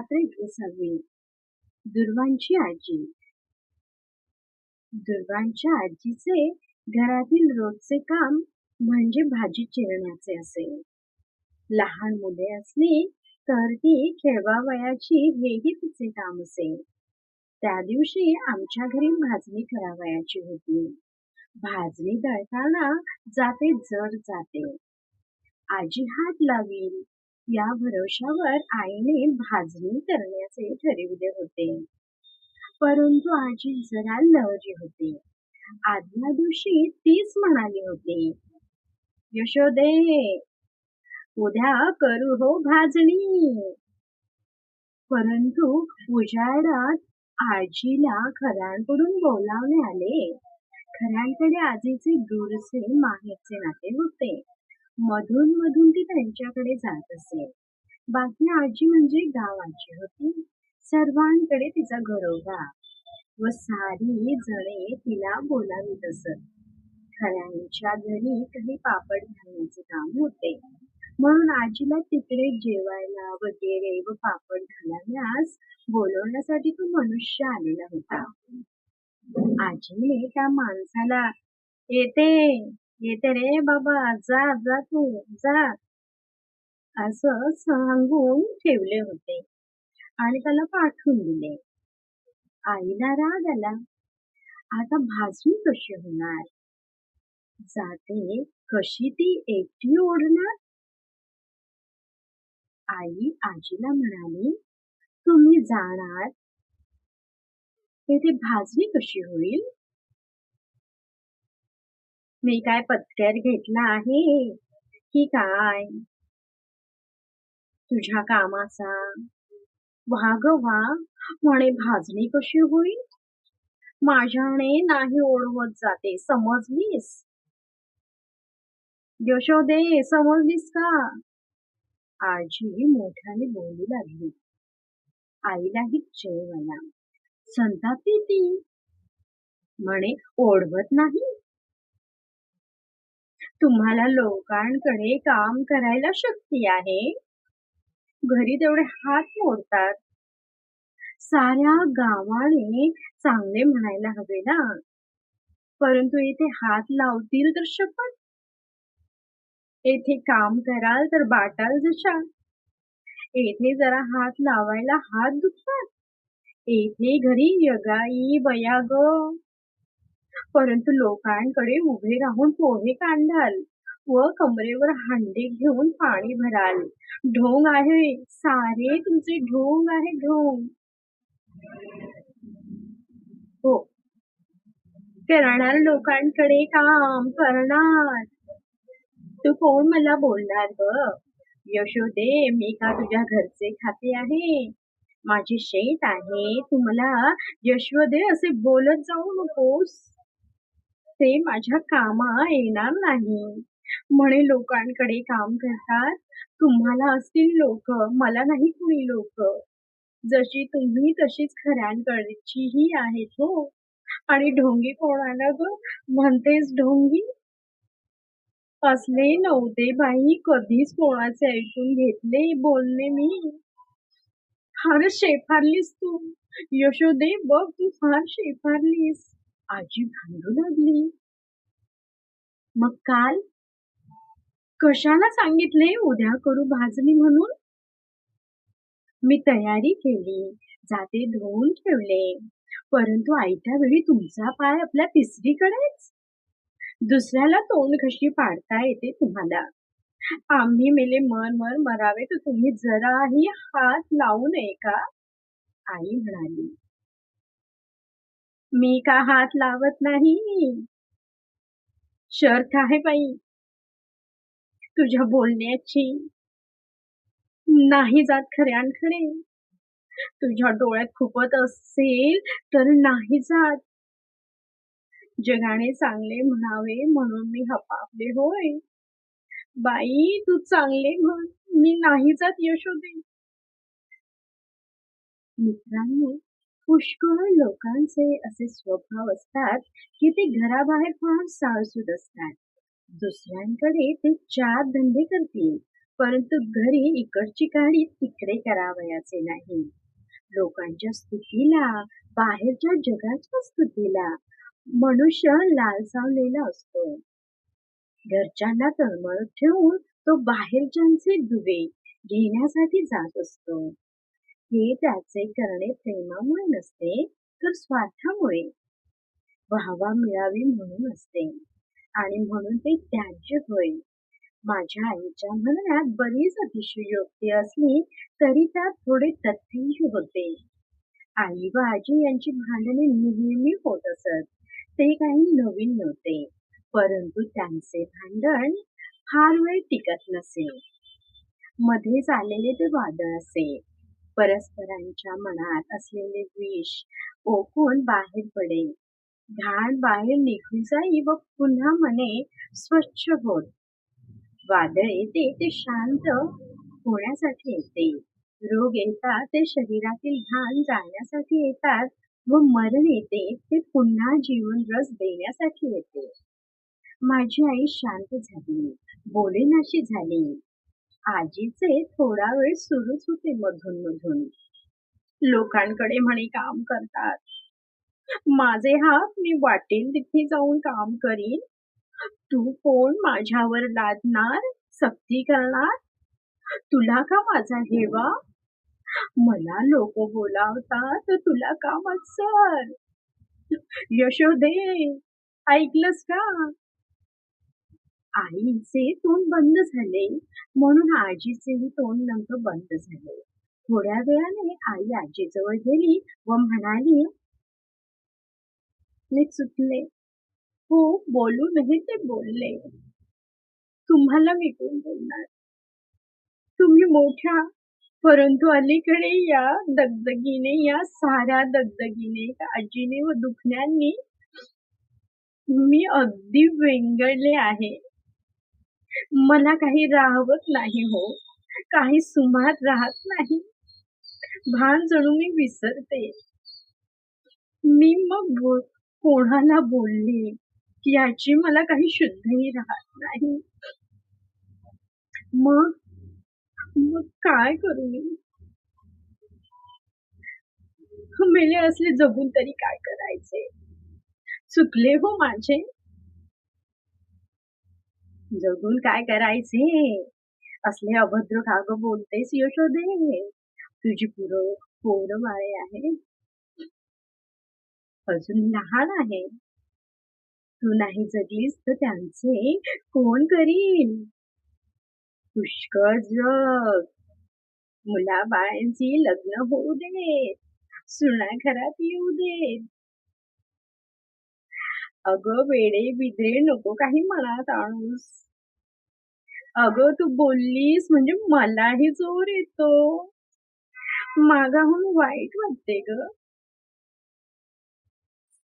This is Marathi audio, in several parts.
यात्रेत विसावी दुर्वांची आजी. दुर्वांच्या आजीचे घरातील रोजचे काम म्हणजे भाजी चिरण्याचे असे. लहान मुले असली तर ती खेळवावयाची हेही तिचे काम असे. त्या दिवशी आमच्या घरी भाजणी करावयाची होती. भाजणी दळताना जाते जड जाते. आजी हात लावील या भरवशावर आईने भाजणी करण्याचे ठरविले होते. परंतु आजी जरा लहरी होती. आदल्या दिवशी तीच म्हणाली होती यशोदे उद्या करू हो भाजणी. परंतु उजाडात आजीला खऱ्यांकडून बोलावणे आले खऱ्यांकडे आजीचे दूरचे माहेरचे नाते होते. मधून मधून ती त्यांच्याकडे जात असे. बाकी आजी म्हणजे गावाची होती. सर्वांकडे तिचा गरवला व सारी जणे तिला बोलावीत असत. खऱ्यांच्या घरी काही पापड घालण्याचे काम होते. म्हणून आजीला तिकडे जेवायला वगैरे व पापड घालण्यास बोलवण्यासाठी तो मनुष्य आलेला होता. आजीने त्या माणसाला येते! येते रे बाबा जा जा तू जा. असं सांगून ठेवले होते. आणि त्याला पाठवून दिले. आईला राग आला. आता भाजणी कशी होणार? जाते कशी ती एकटी ओढणार? आई आजीला म्हणाली तुम्ही जाणार. तेथे भाजणी कशी होईल? मी काय पत्त्यात घेतला आहे की काय? तुझ्या कामाचा. वाग वा म्हणे भाजणी कशी होईल? माझ्याने नाही ओढवत जाते. समजलीस? यशोदे समजलीस का? आजी मोठ्याने बोलू लागली. आईलाही जेवायला. संतापी ती म्हणे ओढवत नाही? तुम्हाला लोकांकडे काम करायला शक्ती आहे. घरी तेवढे हात मोडतात. साऱ्या गावाने चांगले म्हणायला हवे ना? परंतु इथे हात लावतील तर शपथ? येथे काम कराल तर बाटाल जशा? येथे जरा हात लावायला हात दुखतात. येथे घरी यगाई बया ग. परंतु लोकांकडे उभे राहून पोहे कांडाल व कमरेवर हांडे घेऊन पाणी भराल. ढोंग आहे सारे तुमचे ढोंग आहे ढोंग. हो. करणार लोकांकडे काम करणार. तू कोण मला बोलणार ग? यशोदे मी का तुझ्या घरचे खाते आहे? माझी शेत आहे तू मला यशोदे असे बोलत जाऊ नकोस. ते माझ्या कामा येणार नाही. म्हणे लोकांकडे काम करतात. तुम्हाला असतील लोक. मला नाही कुणी लोक. जशी तुम्ही तशीच खऱ्यांकडचीही आहेत हो. आणि ढोंगी कोणाला ग? म्हणतेस ढोंगी. असले नव्हते बाई कधीच कोणाचे ऐकून घेतले बोलले मी. फार शेफारलीस तू. यशोदे बघ तू फार शेफारलीस. आजी भांडू लागली. मग काल? कशाला सांगितले उद्या करू भाजणी म्हणून? मी तयारी केली जाते धुवून ठेवले. परंतु आईच्या वेळी तुमचा पाय आपल्या तिसरीकडेच. दुसऱ्याला तोंड कशी पाडता येते तुम्हाला. आम्ही मेले मन मन मरावे तर तुम्ही जराही हात लावू नये का? आई म्हणाली. मी का हात लावत नाही? शर्त आहे बाई. तुझ्या बोलण्याची. नाही जात खऱ्यांकडे तुझ्या डोळ्यात खुपत असेल तर नाही जात. जगाने चांगले म्हणावे म्हणून मी हपापले होय. बाई तू चांगले म्हण. मी नाही जात यशोदे. मित्रांनो पुष्कळ लोकांचे असे स्वभाव असतात की ते घराबाहेर पाहून साळसूद असतात. दुसऱ्यांकडे ते चार धंदे करतील परंतु घरी इकडची गाडी तिकडे करावयाचे नाही. लोकांच्या स्तुतीला बाहेरच्या जगाच्या स्तुतीला मनुष्य लालसावलेला असतो. घरच्यांना तळमळत ठेवून तो बाहेरच्यांचे दुवे घेण्यासाठी जात असतो. हे त्याचे करणे प्रेमामुळे नसते तर स्वार्थामुळे. व्हावा मिळावी म्हणून असते आणि म्हणून ते त्याज्य होईल. माझ्या आईच्या म्हणण्यात बरीच अतिशयोक्ती असली तरी त्यात थोडे तथ्यही होते. आई व आजी यांची भांडणे नेहमी होत असत ते काही नवीन नव्हते परंतु त्यांचे भांडण फार वेळ टिकत नसे. मध्येच आलेले ते वादळ असे परस्परांच्या मनात असलेले विष ओकून बाहेर पडे घाण बाहेर निघून जाई व पुन्हा मने स्वच्छ होत वादळ येते ते शांत होण्यासाठी येते. रोग येतात ते शरीरातील घाण जाण्यासाठी येतात व मरण येते ते पुन्हा जीवन रस देण्यासाठी येते. माझी आई शांत झाली बोलेनाशी झाली. आजीचे थोडा वेळ सुरूच होते मधून मधून. लोकांकडे म्हणे काम करतात. माझे हात मी वाटेल तिथे जाऊन काम करीन. तू कोण माझ्यावर लादणार? सक्ती करणार? तुला का माझा हेवा? मला लोक बोलावतात तुला का सर यशोदे ऐकलंस का? आईचे तोंड बंद झाले. म्हणून आजीचेही तोंड नंतर बंद झाले. थोड्या वेळाने आई आजीजवळ गेली व म्हणाली मी चुकले. हो बोलू नाही ते बोलले. तुम्हाला मी कोण बोलणार तुम्ही मोठ्या परंतु अलीकडे या दगदगीने या साऱ्या दगदगीने आजीने व दुखण्यानी मी अगदी वेंगळले आहे. मला काही राहवत नाही हो. काही सुमार राहत नाही. भान जणू मी विसरते. मी मग कोणाला बोलले? याची मला काही शुद्धही राहत नाही. मग मग काय करू मी? मेले असले जगून तरी काय करायचे? चुकले हो माझे? जगून काय करायचे? असले अभद्र काग बोलतेस यशोदे. तुझी पुर पोर बाळे आहे. अजून लहान आहे. तू नाही जगलीस तर त्यांचे कोण करील पुष्कळ जग. मुला बाळांची लग्न होऊ दे सुना घरात येऊ दे अगं वेडे बिद्रे नको काही मनात आणूस. अगं तू बोललीस म्हणजे मलाही जोर येतो. मागाहून वाईट वाटते ग.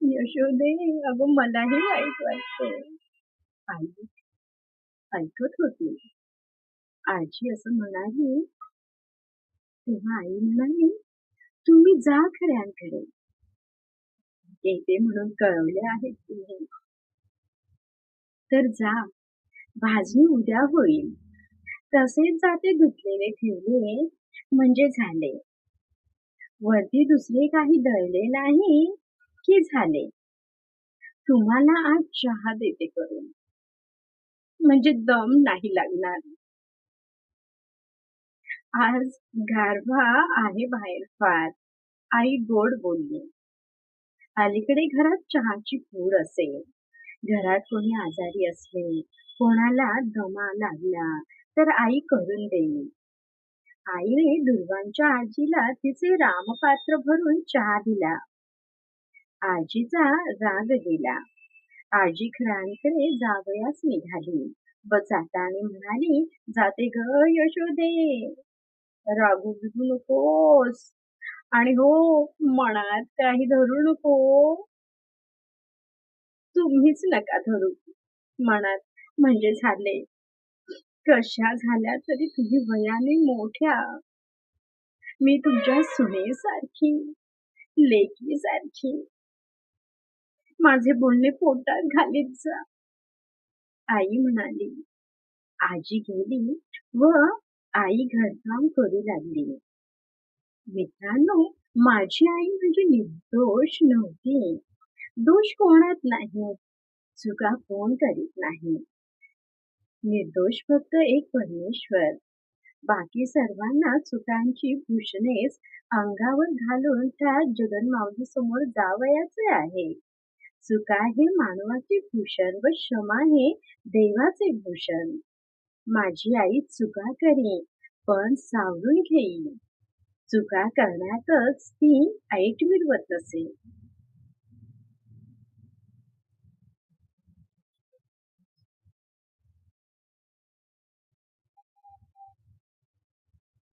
यशोदे अगं मलाही वाईट वाटते. आई ऐकत होती. आजी असं म्हणाली तेव्हा आई म्हणाली तुम्ही जा खऱ्यांकडे. येते म्हणून कळवले आहे तुम्ही तर जा भाजणी उद्या होईल. तसेच जाते धुतलेले ठेवले म्हणजे झाले. वरती दुसरे काही दळले नाही की झाले? तुम्हाला आज चहा देते करून. म्हणजे दम नाही लागणार. आज गारवा आहे बाहेर फार. आई गोड बोलली. अलीकडे घरात चहाची पूर असेल. घरात कोणी आजारी असले कोणाला दमा लागला तर आई करून देईल. आईने दुर्गांच्या आजीला तिचे रामपात्र भरून चहा दिला. आजीचा राग गेला. आजी खरांकडे जावयास निघाली. व जाताने म्हणाली जाते ग यशोदे. रागू बिगू नकोस. आणि हो मनात काही धरू नको. तुम्हीच नका धरू. मनात म्हणजे झाले. कशा झाल्या तरी तुम्ही वयाने मोठ्या. मी तुमच्या सुनेसारखी सारखी माझे बोलणे पोटात घालीत जा. आई म्हणाली आजी गेली व आई घरकाम करू लागली. मित्रांनो माझी आई म्हणजे निर्दोष नव्हती. दोष कोणात नाही चुका कोण करीत नाही. निर्दोष फक्त एक परमेश्वर. बाकी सर्वांना चुकांची भूषणेच अंगावर घालून त्या जगन्मावली समोर जावयाचे आहे. चुका हे मानवाचे भूषण व क्षमा हे देवाचे भूषण. माझी आई चुका करी पण सावरून घेई. चुका करण्यातच ती ऐट मिरवत असे.